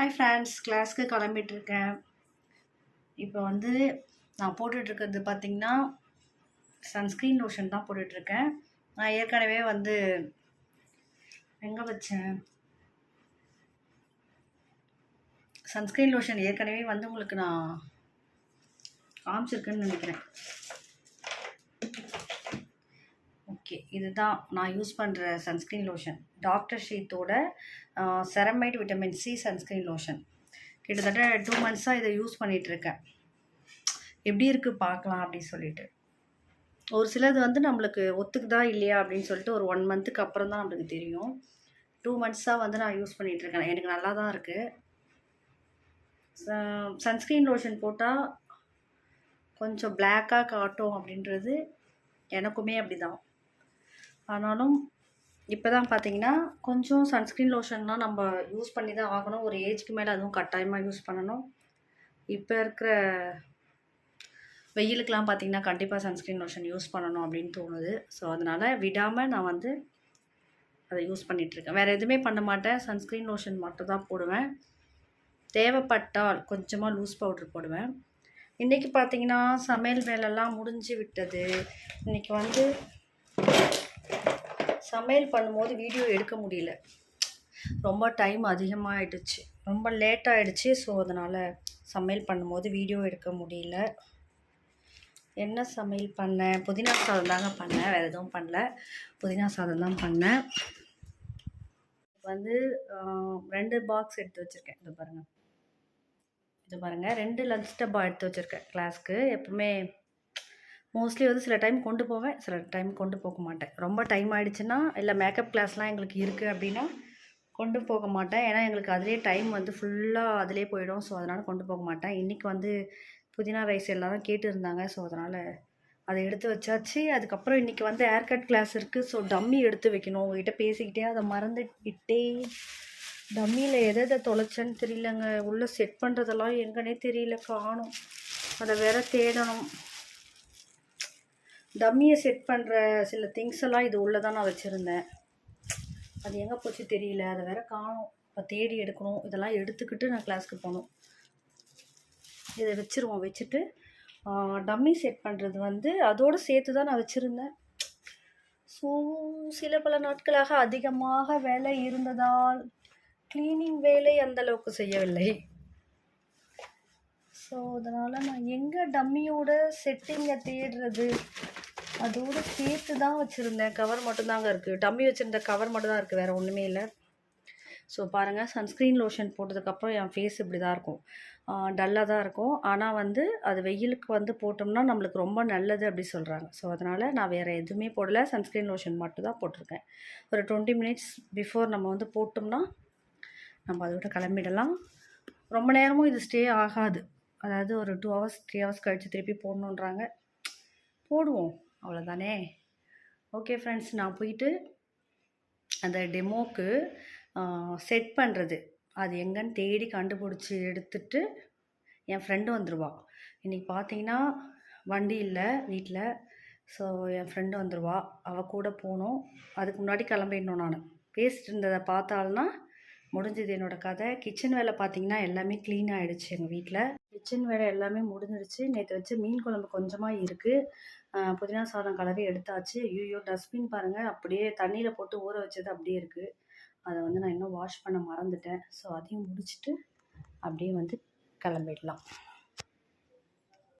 Hi friends கிளாஸ்க்கு கிளம்பிட்டுருக்கேன். இப்போ வந்து நான் போட்டுட்ருக்கிறது பார்த்திங்கன்னா சன்ஸ்க்ரீன் லோஷன் தான் போட்டுட்ருக்கேன் நான் ஏற்கனவே வந்து எங்கே வச்சேன்? சன்ஸ்க்ரீன் லோஷன் ஏற்கனவே வந்து உங்களுக்கு நான் காமிச்சிருக்கேன்னு நினைக்கிறேன். ஓகே இதுதான் நான் யூஸ் பண்ணுற sunscreen lotion doctor ஷீத்தோட ceramide vitamin C sunscreen lotion கிட்டத்தட்ட டூ மந்த்ஸாக இதை யூஸ் பண்ணிகிட்ருக்கேன் எப்படி இருக்குது பார்க்கலாம் அப்படின்னு சொல்லிட்டு. ஒரு சிலது வந்து நம்மளுக்கு ஒத்துக்குதா இல்லையா அப்படின்னு சொல்லிட்டு ஒரு ஒன் மந்த்துக்கு அப்புறம் தான் நம்மளுக்கு தெரியும். டூ மந்த்ஸாக வந்து நான் யூஸ் பண்ணிகிட்ருக்கேன் எனக்கு நல்லா தான் இருக்குது சன்ஸ்க்ரீன் லோஷன் போட்டால் கொஞ்சம் பிளாக்காக காட்டும் அப்படின்றது எனக்குமே அப்படி தான் ஆனாலும் இப்போ தான் பார்த்தீங்கன்னா கொஞ்சம் சன்ஸ்க்ரீன் லோஷன்லாம் நம்ம யூஸ் பண்ணி தான் ஆகணும். ஒரு ஏஜ்க்கு மேலே அதுவும் கட்டாயமாக யூஸ் பண்ணணும். இப்போ இருக்கிற வெயிலுக்கெலாம் பார்த்தீங்கன்னா கண்டிப்பாக சன்ஸ்க்ரீன் லோஷன் யூஸ் பண்ணணும் அப்படின்னு தோணுது. ஸோ அதனால் விடாமல் நான் வந்து அதை யூஸ் பண்ணிகிட்ருக்கேன் வேறு எதுவுமே பண்ண மாட்டேன். சன்ஸ்க்ரீன் லோஷன் மட்டும் தான் போடுவேன். தேவைப்பட்டால் கொஞ்சமாக லூஸ் பவுட்ரு போடுவேன். இன்றைக்கி பார்த்தீங்கன்னா சமையல் வேலைலாம் முடிஞ்சு விட்டது. இன்றைக்கி வந்து சமையல் பண்ணும்போது வீடியோ எடுக்க முடியல. ரொம்ப டைம் அதிகமாகிடுச்சு ரொம்ப லேட் ஆகிடுச்சு ஸோ அதனால் சமையல் பண்ணும்போது வீடியோ எடுக்க முடியல. என்ன சமையல் பண்ணேன் புதினா சாதம் தாங்க பண்ணேன். வேறு எதுவும் பண்ணல. புதினா சாதம் தான் பண்ணேன். வந்து ரெண்டு பாக்ஸ் எடுத்து வச்சுருக்கேன். இது பாருங்கள் இது பாருங்கள் ரெண்டு லஞ்ச் டப்பா எடுத்து வச்சுருக்கேன் கிளாஸ்க்கு எப்பவுமே மோஸ்ட்லி வந்து சில டைம் கொண்டு போவேன் சில டைம் கொண்டு போக மாட்டேன். ரொம்ப டைம் ஆகிடுச்சுன்னா இல்லை மேக்கப் கிளாஸ்லாம் எங்களுக்கு இருக்குது அப்படின்னா கொண்டு போக மாட்டேன். ஏன்னா எங்களுக்கு அதிலே டைம் வந்து ஃபுல்லாக அதிலே போயிடும். ஸோ அதனால் கொண்டு போக மாட்டேன். இன்றைக்கி வந்து புதினா ரைஸ் எல்லோரும் கேட்டுருந்தாங்க ஸோ அதனால் அதை எடுத்து வச்சாச்சு. அதுக்கப்புறம் இன்றைக்கி வந்து ஏர் கட் கிளாஸ் இருக்குது ஸோ டம்மி எடுத்து வைக்கணும். உங்ககிட்ட பேசிக்கிட்டே அதை மறந்துக்கிட்டே டம்மியில் எதை எதை தொலைச்சேன்னு தெரியலங்க. உள்ளே செட் பண்ணுறதெல்லாம் எங்கன்னே தெரியல. காணும். அதை வேற தேடணும். டம்மியை செட் பண்ணுற சில திங்ஸ் எல்லாம் இது உள்ளே தான் நான் வச்சுருந்தேன். அது எங்கே போச்சு தெரியல. அதை வேற காணும். இப்போ தேடி எடுக்கணும். இதெல்லாம் எடுத்துக்கிட்டு நான் கிளாஸ்க்கு போகணும். இதை வச்சுருவோம். வச்சுட்டு டம்மி செட் பண்ணுறது வந்து அதோடு சேர்த்து தான் நான் வச்சுருந்தேன். ஸோ சில பல நாட்களாக அதிகமாக வேலை இருந்ததால் க்ளீனிங் வேலை அந்தளவுக்கு செய்யவில்லை. ஸோ அதனால் நான் எங்கே டம்மியோட செட்டிங்கை தேடுறது அதோடு சேர்த்து தான் வச்சுருந்தேன். கவர் மட்டும்தாங்க இருக்குது டம்மி வச்சுருந்த கவர் மட்டும் தான் இருக்குது வேறு ஒன்றுமே இல்லை. ஸோ பாருங்கள் சன்ஸ்க்ரீன் லோஷன் போட்டதுக்கப்புறம் என் ஃபேஸ் இப்படி தான் இருக்கும் டல்லாக தான் இருக்கும். ஆனால் வந்து அது வெயிலுக்கு வந்து போட்டோம்னா நம்மளுக்கு ரொம்ப நல்லது அப்படி சொல்கிறாங்க ஸோ அதனால் நான் வேறு எதுவுமே போடலை. சன்ஸ்க்ரீன் லோஷன் மட்டும் தான் போட்டிருக்கேன். ஒரு டுவெண்ட்டி மினிட்ஸ் பிஃபோர் நம்ம வந்து போட்டோம்னா நம்ம அதை விட கிளம்பிடலாம். ரொம்ப நேரமும் இது ஸ்டே ஆகாது. அதாவது ஒரு டூ ஹவர்ஸ் த்ரீ ஹவர்ஸ் கழித்து திருப்பி போடணுன்றாங்க போடுவோம். அவ்வளோதானே ஓகே ஃப்ரெண்ட்ஸ் நான் போயிட்டு அந்த டெமோக்கு செட் பண்ணுறது அது எங்கன்னு தேடி கண்டுபிடிச்சி எடுத்துட்டு என் ஃப்ரெண்டு வந்துடுவா இன்றைக்கி பார்த்தீங்கன்னா வண்டி இல்லை வீட்டில் ஸோ என் ஃப்ரெண்டு வந்துடுவா அவள் கூட போகணும் அதுக்கு முன்னாடி கிளம்பிடணும் நான். பேசிட்டு இருந்ததை பார்த்தாள்னா முடிஞ்சது என்னோடய கதை. கிச்சன் வேலை பார்த்தீங்கன்னா எல்லாமே க்ளீன் ஆகிடுச்சு எங்கள் வீட்டில் கிச்சன் வேலை எல்லாமே முடிஞ்சிடுச்சு நேற்று வச்சு மீன் குழம்பு கொஞ்சமாக இருக்குது புதினா சாதம் கலரி எடுத்தாச்சு. ஐயோ டஸ்ட்பின் பாருங்கள் அப்படியே தண்ணியில் போட்டு ஊற வச்சது அப்படியே இருக்குது அதை வந்து நான் இன்னும் வாஷ் பண்ண மறந்துட்டேன். ஸோ அதையும் முடிச்சுட்டு அப்படியே வந்து கிளம்பிடலாம்.